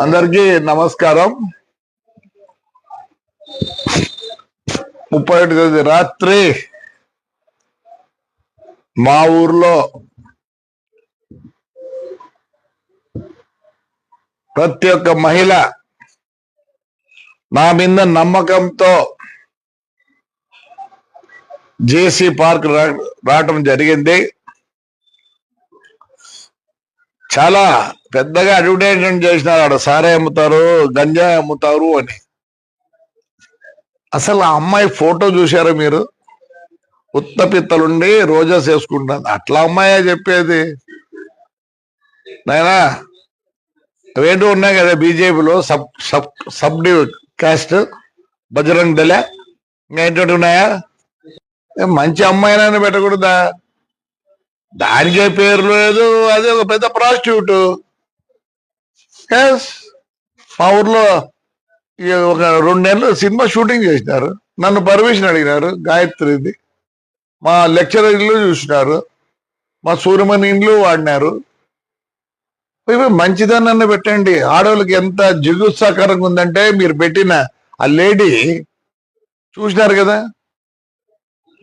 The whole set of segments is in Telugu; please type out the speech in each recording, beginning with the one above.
అందరికీ నమస్కారం. ముప్పై ఒకటి తేదీ రాత్రి మా ఊర్లో ప్రతి ఒక్క మహిళ నా మీద నమ్మకంతో జేసీ పార్క్ రా- రావటం జరిగింది. చాలా పెద్దగా అడ్వర్టైజ్మెంట్ చేసినారు ఆడ సారే అమ్ముతారు గంజాయి అమ్ముతారు అని. అసలు ఆ అమ్మాయి ఫోటో చూశారా మీరు? ఉత్త పిత్తలుండి రోజాస్ వేసుకుంటాను. అట్లా అమ్మాయే చెప్పేది. నాయనా అవేంటో ఉన్నాయి కదా బీజేపీలో sub sub sub caste Bajrang Dal ఇంకా ఏంటంటే ఉన్నాయా? మంచి అమ్మాయినైనా పెట్టకూడదా? దానికే పేరు లేదు అదే ఒక పెద్ద ప్రాస్టిట్యూట్ ఎస్ మా ఊర్లో ఒక రెండు నెలలు సినిమా షూటింగ్ చేసినారు. నన్ను పర్మిషన్ అడిగినారు గాయత్రిది. మా లెక్చరర్ ఇల్లు చూసినారు. మా సూర్యమణి ఇండ్లు వాడినారు. ఇవి మంచిదన్న పెట్టండి. ఆడవాళ్ళకి ఎంత జిగుత్సాకరంగా ఉందంటే మీరు పెట్టిన ఆ లేడీ చూసినారు కదా?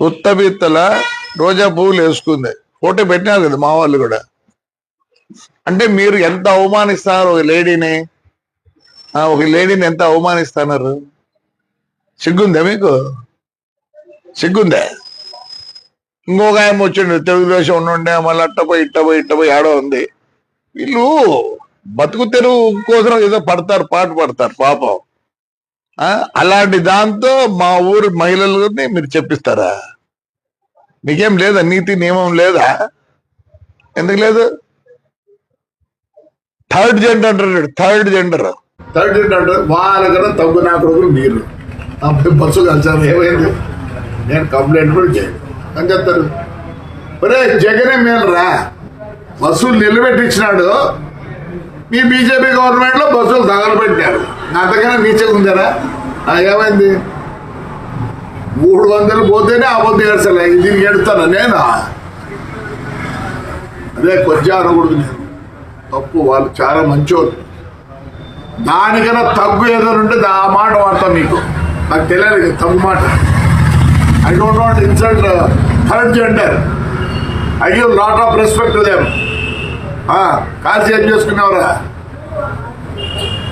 ఉత్తబిత్తల రోజా పువ్వులు వేసుకుంది. ఫోటో పెట్టినారు కదా మా వాళ్ళు కూడా. అంటే మీరు ఎంత అవమానిస్తున్నారు ఒక లేడీని? ఒక లేడీని ఎంత అవమానిస్తున్నారు? సిగ్గుందా మీకు? సిగ్గుందా? ఇంకొక ఆయన వచ్చిండు తెలుగుదేశం ఉండే మళ్ళీ అట్ట పోయి ఇట్టపోయి ఆడో ఉంది. వీళ్ళు బతుకు తెరువు కోసం ఏదో పడతారు పాట పడతారు పాపం. అలాంటి దాంతో మా ఊరు మహిళలని మీరు చెప్పిస్తారా? నీకేం లేదా? నీతి నియమం లేదా? ఎందుకు లేదు? థర్డ్ జెండర్ అంటారు థర్డ్ జెండర్ థర్డ్ జెండర్ అంటే వాళ్ళకన్నా తగ్గు నా కొడుకులు మీరు. అప్పుడు బస్సు కలిసారు ఏమైంది? నేను కంప్లైంట్ కూడా చేయను. అని చెప్తారు ఒరే జగనే మేలురా బస్సులు నిలబెట్టించినాడు. మీ బీజేపీ గవర్నమెంట్లో బస్సులు తగలబెట్టారు దగ్గర నీచగా ఉందరా? ఏమైంది? మూడు వందలు పోతేనే అబద్ధం ఏడ్చలే. దీనికి ఎడతాను నేను? అదే కొంచెం అనకూడదు నేను. తప్పు వాళ్ళు చాలా మంచోళ్ళు. దానికన్నా తగ్గు ఏదైనా ఉంటే దా- ఆ మాట వాడతాం మీకు నాకు తెలియదు తగ్గు మాట. I don't not insult third gender I give lot of respect them కాల్సి ఏం చేసుకున్నావురా?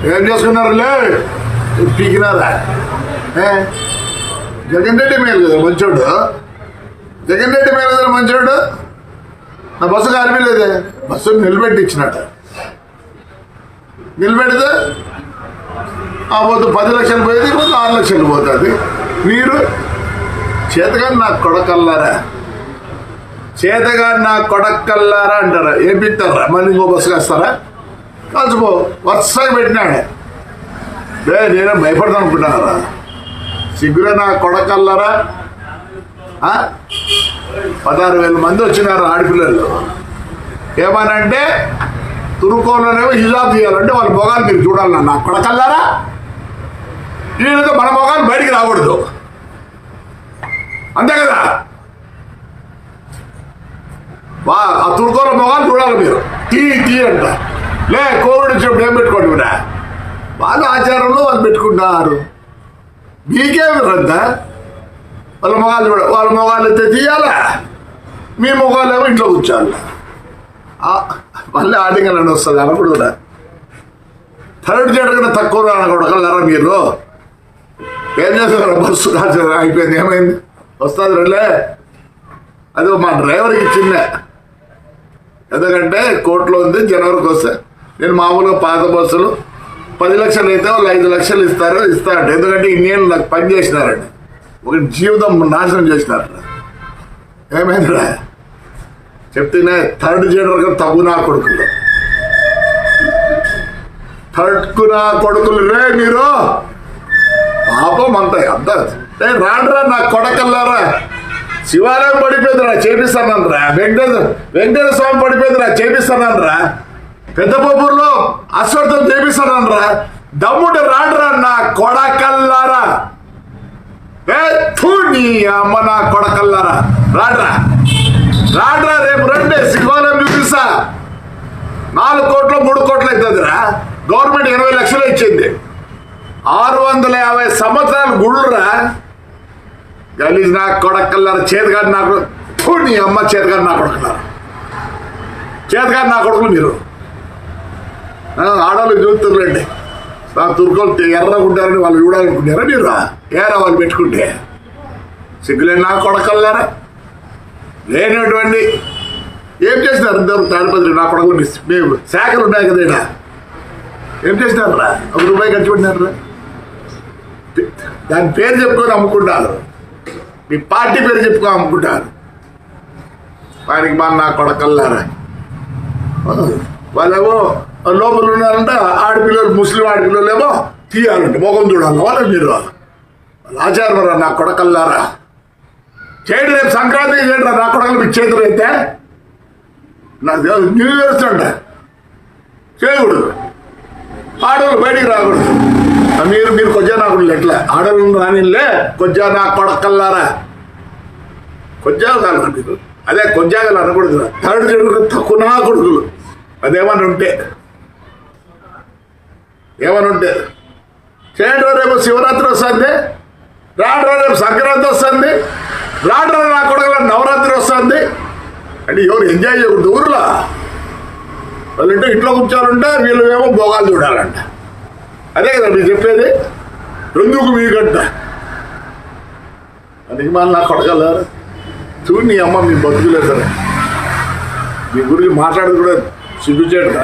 ఏం చేసుకున్నారు లే పీకినారా? ఏ? జగన్ రెడ్డి మేలు కదా మంచోడు. జగన్ రెడ్డి మేలు కదా మంచోడు? నా బస్సు కారిపోలేదే బస్సు నిలబెట్టి ఇచ్చినట్ట నిలబెడితే ఆ పోతే పది లక్షలు పోయేది పోతే ఆరు లక్షలు పోతుంది. మీరు చేతగాని నా కొడకల్లారా? చేతగాని నా కొడకల్లారా అంటారా? ఏం పెట్టారా మళ్ళీ ఇంకో బస్సు కాస్తారా? కలిసిపో వరుసగా పెట్టినాడే. నేనే భయపడదాం అనుకుంటున్నారా సిగ్గురే నా కొడకల్లరా? పదహారు వేల మంది వచ్చినారు ఆడపిల్లలు. ఏమనంటే తురుకోలోనేమో హిజాబ్ చేయాలంటే వాళ్ళ మొగాలు మీరు చూడాలన్నా నా కొడకల్లారా? వీళ్ళతో మన మొగాలు బయటికి రాకూడదు. అంతే కదా? వా ఆ తురుకోల మొగాలు చూడాలి మీరు. టీ టీ అంట. లే కోవిడ్ వచ్చినప్పుడు ఏం పెట్టుకోండి మీరు వాళ్ళ ఆచారంలో వాళ్ళు పెట్టుకుంటున్నారు మీకేమి అంతా వాళ్ళ మొగాళ్ళు కూడా వాళ్ళ మొగాళ్ళు అయితే తీయాలా? మీ మొగాళ్ళు ఏమో ఇంట్లో కూర్చోాలి మళ్ళీ ఆడింగలని వస్తుంది అనకూడదు థర్డ్ జెండర్ తక్కువ అనకూడగలరా మీరు ఏం చేస్తున్నారు? బస్సు కాల్చి అయిపోయింది ఏమైంది? వస్తుంది రండి. అది మా డ్రైవర్కి ఇచ్చిందే ఎందుకంటే కోర్టులో ఉంది జనవరికి వస్తే. నేను మామూలుగా పాత బస్సులు పది లక్షలు అయితే వాళ్ళు ఐదు లక్షలు ఇస్తారు ఇస్తారట. ఎందుకంటే ఇన్నేళ్ళు నాకు పని చేసినారండి ఒక జీవితం నాశనం చేసినారు ఏమైందిరా? చెప్తేనే థర్డ్ జెండర్గా తగ్గు నా కొడుకులు. థర్డ్కు నా కొడుకులు రే మీరు. పాపం అంత అంత ఏ రాండ్రా నా కొడకల్లారా? శివాలయం పడిపోయిందిరా చేపిస్తానండ్రా వెంకటేశ్వర వెంకటేశ్వర స్వామి పడిపోయిందిరా చేపిస్తానండ్రా పెద్ద పొబ్బూరులో అశ్వర్థం చేపిస్తానండ్రా దమ్ముడు రాడ్రా నా కొడకల్లారా? ఏ నీ అమ్మ నా కొడకల్లారా? రాడ్రా. రాడ్రా రేపు రండి శివాలయం చూపిస్తా. నాలుగు కోట్లు మూడు కోట్లు అవుతుందిరా. గవర్నమెంట్ ఇరవై లక్షలు ఇచ్చింది. ఆరు వందల యాభై సంవత్సరాలు గుళ్ళురా. గలీజ్ నా కొడకల్లారు చేతగాడు నాకు ఫు, నీ అమ్మ చేతగాడు నా కొడకల్లారు. చేతగాడు నా కొడుకులు మీరు. ఆడవాళ్ళు చూస్తున్నారండి. నా తుర్కోలు ఎర్రగా ఉంటారని వాళ్ళు చూడాలనుకుంటారా మీరు? ఏరా వాళ్ళు పెట్టుకుంటే? సిగ్గులేని నా కొడకల్లారా? లేనటువంటి ఏం చేసినారు ఇద్దరు? తాడిపత్రి నా కొడకలు మేము శాఖలు ఉన్నాయి కదా ఏం చేసినారా ఒక రూపాయి ఖర్చు పెట్టినారా దాని పేరు చెప్పుకొని అమ్ముకుంటారు. మీ పార్టీ పేరు చెప్పుకొని అమ్ముకుంటారు. వారికి మా నా కొడకల్లారా? వాళ్ళేమో లోపల ఉన్నారంట ఆడపిల్లలు ముస్లిం ఆడపిల్లలు ఏమో తీయాలంట. మొగం చూడాలి? మీరు వాళ్ళ రా నా కొడకల్లారా చేయడు రేపు సంక్రాంతి చేయడు నా కొడకలు మీ చేతులు అయితే నాకు తెలియదు, న్యూ ఇయర్స్ అంట చేయకూడదు. ఆడవాళ్ళు బయటికి రాకూడదు. మీరు మీరు కొజ్జా నాకు ఎట్లా? ఆడవాళ్ళు రానిలే కొజ్జా నా కొడకల్లారా కొజ్జాగాలు మీరు అదే కొజ్జాగాలు అనకూడదు థర్డ్ జనరేషన్ తక్కువ నా కొడుకులు. అదేమని ఉంటే. ఏమని ఉంటే చేయడం రేపు శివరాత్రి వస్తుంది రాడు రేపు సంక్రాంతి వస్తుంది రాడు నా కొడుకుల నవరాత్రి వస్తుంది. అంటే ఎవరు ఎంజాయ్ చేయకూడదు ఊర్లో? వాళ్ళంటే ఇంట్లో కూర్చోాలంటే వీళ్ళు ఏమో భోగాలు చూడాలంట. అదే కదా మీరు చెప్పేది ఎందుకు మీకంట అందుకే మళ్ళీ నా కొడగలరు చూడు నీ అమ్మ మీ బతుకులేదు సరే మీ గురించి మాట్లాడదు కూడా సిగ్గుచేట